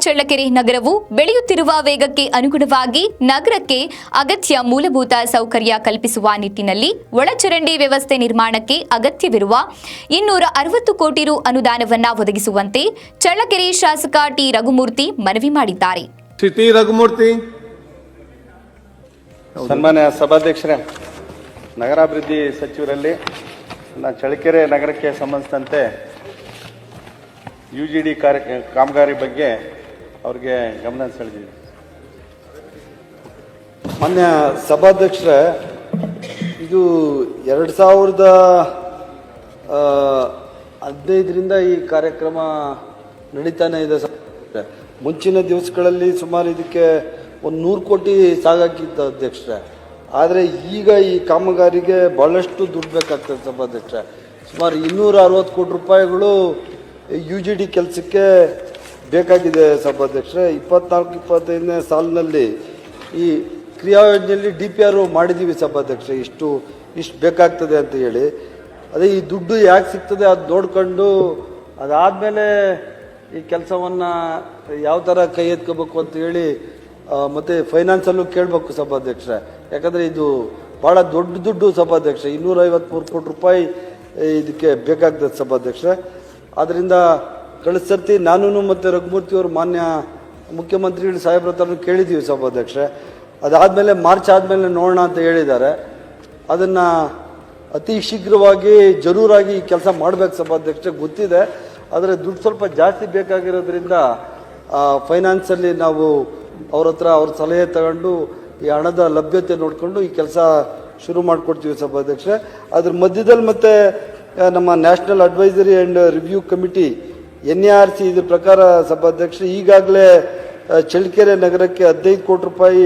ಚಳ್ಳಕೆರೆ ನಗರವು ಬೆಳೆಯುತ್ತಿರುವ ವೇಗಕ್ಕೆ ಅನುಗುಣವಾಗಿ ನಗರಕ್ಕೆ ಅಗತ್ಯ ಮೂಲಭೂತ ಸೌಕರ್ಯ ಕಲ್ಪಿಸುವ ನಿಟ್ಟಿನಲ್ಲಿ ಒಳಚರಂಡಿ ವ್ಯವಸ್ಥೆ ನಿರ್ಮಾಣಕ್ಕೆ ಅಗತ್ಯವಿರುವ ಇನ್ನೂರ ಅರವತ್ತು ಕೋಟಿ ರು ಅನುದಾನವನ್ನ ಒದಗಿಸುವಂತೆ ಚಳ್ಳಕೆರೆ ಶಾಸಕ ಟಿ. ರಘುಮೂರ್ತಿ ಮನವಿ ಮಾಡಿದ್ದಾರೆ. ಶ್ರೀ ಟಿ. ರಘುಮೂರ್ತಿ. ಸನ್ಮಾನ್ಯ ಸಭಾಧ್ಯಕ್ಷರೇ ನಗರಾಭಿವೃದ್ಧಿ ಸಚಿವರಲ್ಲಿ ಚಳ್ಳಕೆರೆ ನಗರಕ್ಕೆ ಸಂಬಂಧಿಸಿದಂತೆ ಯು ಜಿ ಡಿ ಕಾರ್ಯ ಕಾಮಗಾರಿ ಬಗ್ಗೆ ಅವ್ರಿಗೆ ಗಮನ ಸೆಳೆದಿದೆ. ಮಾನ್ಯ ಸಭಾಧ್ಯಕ್ಷರ, ಇದು ಎರಡು ಸಾವಿರದ ಹದಿನೈದರಿಂದ ಈ ಕಾರ್ಯಕ್ರಮ ನಡೀತಾನೆ ಇದೆ. ಮುಂಚಿನ ದಿವಸಗಳಲ್ಲಿ ಸುಮಾರು ಇದಕ್ಕೆ ಒಂದು ನೂರು ಕೋಟಿ ಸಾಗಾಕಿತ್ತು ಅಧ್ಯಕ್ಷರೇ. ಆದರೆ ಈಗ ಈ ಕಾಮಗಾರಿಗೆ ಭಾಳಷ್ಟು ದುಡ್ಡು ಬೇಕಾಗ್ತದೆ ಸಭಾಧ್ಯಕ್ಷರೇ. ಸುಮಾರು ಇನ್ನೂರ ಅರವತ್ತು ಕೋಟಿ ರೂಪಾಯಿಗಳು ಯು ಜಿ ಡಿ ಕೆಲಸಕ್ಕೆ ಬೇಕಾಗಿದೆ ಸಭಾಧ್ಯಕ್ಷರೇ. ಇಪ್ಪತ್ನಾಲ್ಕು, ಇಪ್ಪತ್ತೈದನೇ ಸಾಲಿನಲ್ಲಿ ಈ ಕ್ರಿಯಾ ಯೋಜನೆಯಲ್ಲಿ ಡಿ ಪಿ ಆರ್ ಮಾಡಿದ್ದೀವಿ ಸಭಾಧ್ಯಕ್ಷ ಇಷ್ಟು ಇಷ್ಟು ಬೇಕಾಗ್ತದೆ ಅಂತ ಹೇಳಿ. ಅದೇ ಈ ದುಡ್ಡು ಯಾಕೆ ಸಿಗ್ತದೆ ಅದು ನೋಡ್ಕೊಂಡು ಅದಾದಮೇಲೆ ಈ ಕೆಲಸವನ್ನು ಯಾವ ಥರ ಕೈ ಎತ್ಕೋಬೇಕು ಅಂತ ಹೇಳಿ ಮತ್ತು ಫೈನಾನ್ಸಲ್ಲೂ ಕೇಳಬೇಕು ಸಭಾಧ್ಯಕ್ಷರೇ. ಯಾಕಂದರೆ ಇದು ಭಾಳ ದೊಡ್ಡ ದುಡ್ಡು ಸಭಾಧ್ಯಕ್ಷ ಇನ್ನೂರೈವತ್ತ್ಮೂರು ಕೋಟಿ ರೂಪಾಯಿ ಇದಕ್ಕೆ ಬೇಕಾಗ್ತದೆ ಸಭಾಧ್ಯಕ್ಷರೇ. ಆದ್ದರಿಂದ ಕಳೆದ ಸರ್ತಿ ನಾನು ಮತ್ತು ರಘುಮೂರ್ತಿ ಅವರು ಮಾನ್ಯ ಮುಖ್ಯಮಂತ್ರಿಗಳು ಸಾಹೇಬ್ರ ಹತ್ರನೂ ಕೇಳಿದ್ದೀವಿ ಸಭಾಧ್ಯಕ್ಷರೇ. ಅದಾದಮೇಲೆ ಮಾರ್ಚ್ ಆದಮೇಲೆ ನೋಡೋಣ ಅಂತ ಹೇಳಿದ್ದಾರೆ. ಅದನ್ನು ಅತಿ ಶೀಘ್ರವಾಗಿ ಜರೂರಾಗಿ ಈ ಕೆಲಸ ಮಾಡಬೇಕು ಸಭಾಧ್ಯಕ್ಷ ಗೊತ್ತಿದೆ. ಆದರೆ ದುಡ್ಡು ಸ್ವಲ್ಪ ಜಾಸ್ತಿ ಬೇಕಾಗಿರೋದ್ರಿಂದ ಫೈನಾನ್ಸಲ್ಲಿ ನಾವು ಅವ್ರ ಹತ್ರ ಅವ್ರ ಸಲಹೆ ತಗೊಂಡು ಈ ಹಣದ ಲಭ್ಯತೆ ನೋಡಿಕೊಂಡು ಈ ಕೆಲಸ ಶುರು ಮಾಡಿಕೊಡ್ತೀವಿ ಸಭಾಧ್ಯಕ್ಷರೇ. ಅದ್ರ ಮಧ್ಯದಲ್ಲಿ ಮತ್ತೆ ನಮ್ಮ national advisory and review committee N A R C ಇದ್ರ ಪ್ರಕಾರ ಸಭಾಧ್ಯಕ್ಷರು ಈಗಾಗಲೇ ಚಳ್ಳಕೆರೆ ನಗರಕ್ಕೆ ಹದಿನೈದು ಕೋಟಿ ರೂಪಾಯಿ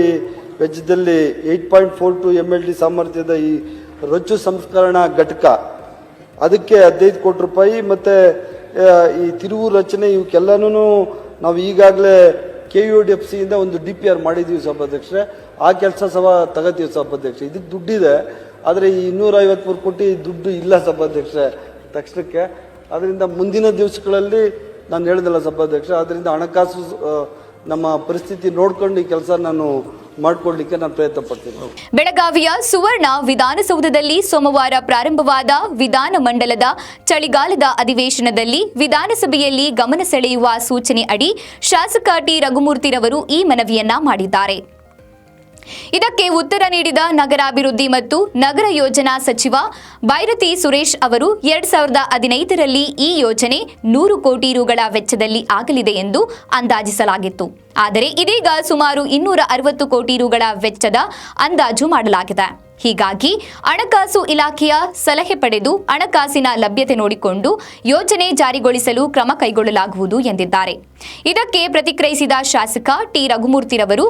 ವೆಚ್ಚದಲ್ಲಿ eight point four two M L D ಸಾಮರ್ಥ್ಯದ ಈ ರೊಚ್ಚು ಸಂಸ್ಕರಣಾ ಘಟಕ. ಅದಕ್ಕೆ ಹದಿನೈದು ಕೋಟಿ ರೂಪಾಯಿ ಮತ್ತು ಈ ತಿರುವು ರಚನೆ ಇವಕ್ಕೆಲ್ಲನೂ ನಾವು ಈಗಾಗಲೇ ಕೆ ಯು ಡಿ ಎಫ್ ಸಿಯಿಂದ ಒಂದು ಡಿ ಪಿ ಆರ್ ಮಾಡಿದ್ದೀವಿ ಸಭಾಧ್ಯಕ್ಷರೇ. ಆ ಕೆಲಸ ಸಭಾ ತಗೋತೀವಿ ಸಭಾಧ್ಯಕ್ಷ ಇದಕ್ಕೆ ದುಡ್ಡಿದೆ. ಆದರೆ ಈ ಇನ್ನೂರ ಐವತ್ಮೂರು ಕೋಟಿ ದುಡ್ಡು ಇಲ್ಲ ಸಭಾಧ್ಯಕ್ಷರೇ, ತಕ್ಷಣಕ್ಕೆ. ಅದರಿಂದ ಮುಂದಿನ ದಿವಸಗಳಲ್ಲಿ ನಾನು ಹೇಳಿದಲ್ಲ ಸಭಾಧ್ಯಕ್ಷ ಅದರಿಂದ ಹಣಕಾಸು ನಮ್ಮ ಪರಿಸ್ಥಿತಿ ನೋಡ್ಕೊಂಡು ಈ ಕೆಲಸ ನಾನು ಮಾಡಿಕೊಡ್ಲಿಕ್ಕೆ ನಾನು ಪ್ರಯತ್ನ ಪಡ್ತೀನಿ. ಬೆಳಗಾವಿಯ ಸುವರ್ಣ ವಿಧಾನಸೌಧದಲ್ಲಿ ಸೋಮವಾರ ಪ್ರಾರಂಭವಾದ ವಿಧಾನ ಮಂಡಲದ ಚಳಿಗಾಲದ ಅಧಿವೇಶನದಲ್ಲಿ ವಿಧಾನಸಭೆಯಲ್ಲಿ ಗಮನ ಸೆಳೆಯುವ ಸೂಚನೆ ಅಡಿ ಶಾಸಕ ಟಿ. ರಘುಮೂರ್ತಿರವರು ಈ ಮನವಿಯನ್ನ ಮಾಡಿದ್ದಾರೆ. ಇದಕ್ಕೆ ಉತ್ತರ ನೀಡಿದ ನಗರಾಭಿವೃದ್ಧಿ ಮತ್ತು ನಗರ ಯೋಜನಾ ಸಚಿವ ಬೈರತಿ ಸುರೇಶ್ ಅವರು ಎರಡ್ ಸಾವಿರದ ಹದಿನೈದರಲ್ಲಿ ಈ ಯೋಜನೆ ನೂರು ಕೋಟಿ ರುಗಳ ವೆಚ್ಚದಲ್ಲಿ ಆಗಲಿದೆ ಎಂದು ಅಂದಾಜಿಸಲಾಗಿತ್ತು. ಆದರೆ ಇದೀಗ ಸುಮಾರು ಇನ್ನೂರ ಅರವತ್ತು ಕೋಟಿ ರುಗಳ ವೆಚ್ಚದ ಅಂದಾಜು ಮಾಡಲಾಗಿದೆ. ಹೀಗಾಗಿ ಹಣಕಾಸು ಇಲಾಖೆಯ ಸಲಹೆ ಪಡೆದು ಹಣಕಾಸಿನ ಲಭ್ಯತೆ ನೋಡಿಕೊಂಡು ಯೋಜನೆ ಜಾರಿಗೊಳಿಸಲು ಕ್ರಮ ಕೈಗೊಳ್ಳಲಾಗುವುದು ಎಂದಿದ್ದಾರೆ. ಇದಕ್ಕೆ ಪ್ರತಿಕ್ರಿಯಿಸಿದ ಶಾಸಕ ಟಿ. ರಘುಮೂರ್ತಿರವರು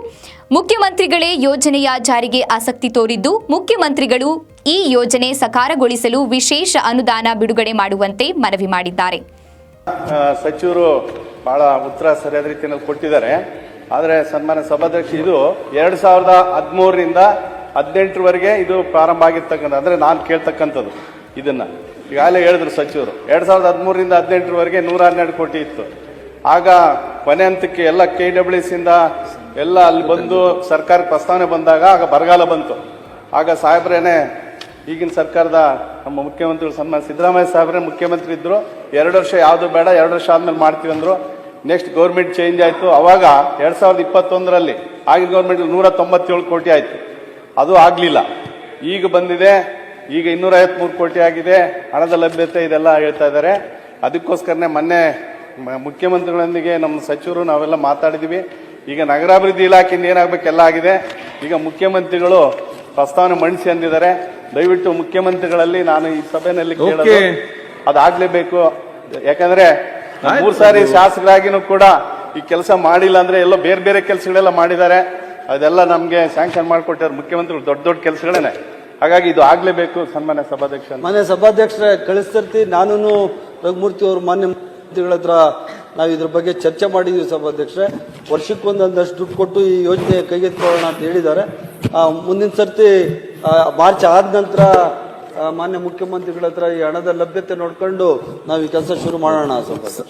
ಮುಖ್ಯಮಂತ್ರಿಗಳೇ ಯೋಜನೆಯ ಜಾರಿಗೆ ಆಸಕ್ತಿ ತೋರಿದ್ದು ಮುಖ್ಯಮಂತ್ರಿಗಳು ಈ ಯೋಜನೆ ಸಕಾರಗೊಳಿಸಲು ವಿಶೇಷ ಅನುದಾನ ಬಿಡುಗಡೆ ಮಾಡುವಂತೆ ಮನವಿ ಮಾಡಿದ್ದಾರೆ. ಸಚಿವರು ಬಹಳ ಉತ್ತರ ಸರಿಯಾದ ರೀತಿಯಲ್ಲಿ ಕೊಟ್ಟಿದ್ದಾರೆ. ಆದರೆ ಸನ್ಮಾನ್ಯ ಸಭಾಧ್ಯಕ್ಷ, ಇದು ಎರಡು ಸಾವಿರದ ಹದಿಮೂರರಿಂದ ಹದಿನೆಂಟರವರೆಗೆ ಇದು ಪ್ರಾರಂಭ ಆಗಿರ್ತಕ್ಕಂಥ ಅಂದರೆ ನಾನು ಕೇಳ್ತಕ್ಕಂಥದ್ದು, ಇದನ್ನು. ಈಗಾಗಲೇ ಹೇಳಿದ್ರು ಸಚಿವರು, ಎರಡು ಸಾವಿರದ ಹದಿಮೂರರಿಂದ ಹದಿನೆಂಟರವರೆಗೆ ನೂರ ಹನ್ನೆರಡು ಕೋಟಿ ಇತ್ತು. ಆಗ ಕೊನೆ ಹಂತಕ್ಕೆ ಎಲ್ಲ ಕೆ ಡಬ್ಲ್ಯೂ ಸಿಂದ ಎಲ್ಲ ಅಲ್ಲಿ ಬಂದು ಸರ್ಕಾರಕ್ಕೆ ಪ್ರಸ್ತಾವನೆ ಬಂದಾಗ ಆಗ ಬರಗಾಲ ಬಂತು. ಆಗ ಸಾಹೇಬ್ರೇನೆ, ಈಗಿನ ಸರ್ಕಾರದ ನಮ್ಮ ಮುಖ್ಯಮಂತ್ರಿಗಳು ಸನ್ಮಾನ ಸಿದ್ದರಾಮಯ್ಯ ಸಾಹೇಬ್ರೇ ಮುಖ್ಯಮಂತ್ರಿ ಇದ್ದರು ಎರಡು ವರ್ಷ ಯಾವುದು ಬೇಡ, ಎರಡು ವರ್ಷ ಆದಮೇಲೆ ಮಾಡ್ತೀವಿ ಅಂದರು. ನೆಕ್ಸ್ಟ್ ಗೌರ್ಮೆಂಟ್ ಚೇಂಜ್ ಆಯಿತು. ಅವಾಗ ಎರಡು ಸಾವಿರದ ಇಪ್ಪತ್ತೊಂದರಲ್ಲಿ ಆಗಿನ ಗೌರ್ಮೆಂಟ್ ನೂರ ತೊಂಬತ್ತೇಳು ಕೋಟಿ ಆಯಿತು. ಅದು ಆಗಲಿಲ್ಲ. ಈಗ ಬಂದಿದೆ ಈಗ ಇನ್ನೂರ ಐವತ್ಮೂರು ಕೋಟಿ ಆಗಿದೆ ಹಣದ ಲಭ್ಯತೆ ಇದೆಲ್ಲ ಹೇಳ್ತಾ ಇದ್ದಾರೆ. ಅದಕ್ಕೋಸ್ಕರನೇ ಮೊನ್ನೆ ಮುಖ್ಯಮಂತ್ರಿಗಳೊಂದಿಗೆ ನಮ್ಮ ಸಚಿವರು ನಾವೆಲ್ಲ ಮಾತಾಡಿದ್ದೀವಿ ಈಗ ನಗರಾಭಿವೃದ್ಧಿ ಇಲಾಖೆಯಿಂದ ಏನಾಗಬೇಕು ಎಲ್ಲ ಆಗಿದೆ ಈಗ ಮುಖ್ಯಮಂತ್ರಿಗಳು ಪ್ರಸ್ತಾವನೆ ಮಂಡಿಸಿ ಅಂದಿದ್ದಾರೆ. ದಯವಿಟ್ಟು ಮುಖ್ಯಮಂತ್ರಿಗಳಲ್ಲಿ ನಾನು ಈ ಸಭೆಯಲ್ಲಿ ಕೇಳೋದು ಅದಾಗ್ಲೇಬೇಕು ಯಾಕಂದ್ರೆ ಮೂರು ಸಾರಿ ಶಾಸಕರಾಗಿನೂ ಕೂಡ ಈ ಕೆಲಸ ಮಾಡಿಲ್ಲ ಅಂದ್ರೆ ಎಲ್ಲ ಬೇರೆ ಬೇರೆ ಕೆಲಸಗಳೆಲ್ಲ ಮಾಡಿದ್ದಾರೆ. ಅದೆಲ್ಲ ನಮಗೆ ಸ್ಯಾಂಕ್ಷನ್ ಮಾಡಿಕೊಟ್ಟಾರೆ ಮುಖ್ಯಮಂತ್ರಿಗಳು, ದೊಡ್ಡ ದೊಡ್ಡ ಕೆಲಸಗಳೇನೆ. ಹಾಗಾಗಿ ಇದು ಆಗಲೇಬೇಕು ಸನ್ಮಾನ್ಯ ಸಭಾಧ್ಯಕ್ಷ ಮಾನ್ಯ ಸಭಾಧ್ಯಕ್ಷರೇ, ಕಳಿಸ್ತಿರ್ತಿ. ನಾನು ರಘುಮೂರ್ತಿ ಅವರು ಮಾನ್ಯ ಮುಖ್ಯಮಂತ್ರಿಗಳ ಹತ್ರ ನಾವು ಇದ್ರ ಬಗ್ಗೆ ಚರ್ಚೆ ಮಾಡಿದ್ದೀವಿ ಸಭಾಧ್ಯಕ್ಷರೇ. ವರ್ಷಕ್ಕೊಂದೊಂದಷ್ಟು ದುಡ್ಡು ಕೊಟ್ಟು ಈ ಯೋಜನೆ ಕೈಗೆತ್ತಿಕೊಳ್ಳೋಣ ಅಂತ ಹೇಳಿದ್ದಾರೆ. ಮುಂದಿನ ಸರ್ತಿ ಮಾರ್ಚ್ ಆದ ನಂತರ ಮಾನ್ಯ ಮುಖ್ಯಮಂತ್ರಿಗಳ ಹತ್ರ ಈ ಹಣದ ಲಭ್ಯತೆ ನೋಡ್ಕೊಂಡು ನಾವು ಈ ಕೆಲಸ ಶುರು ಮಾಡೋಣ ಸಭಾಧ್ಯಕ್ಷ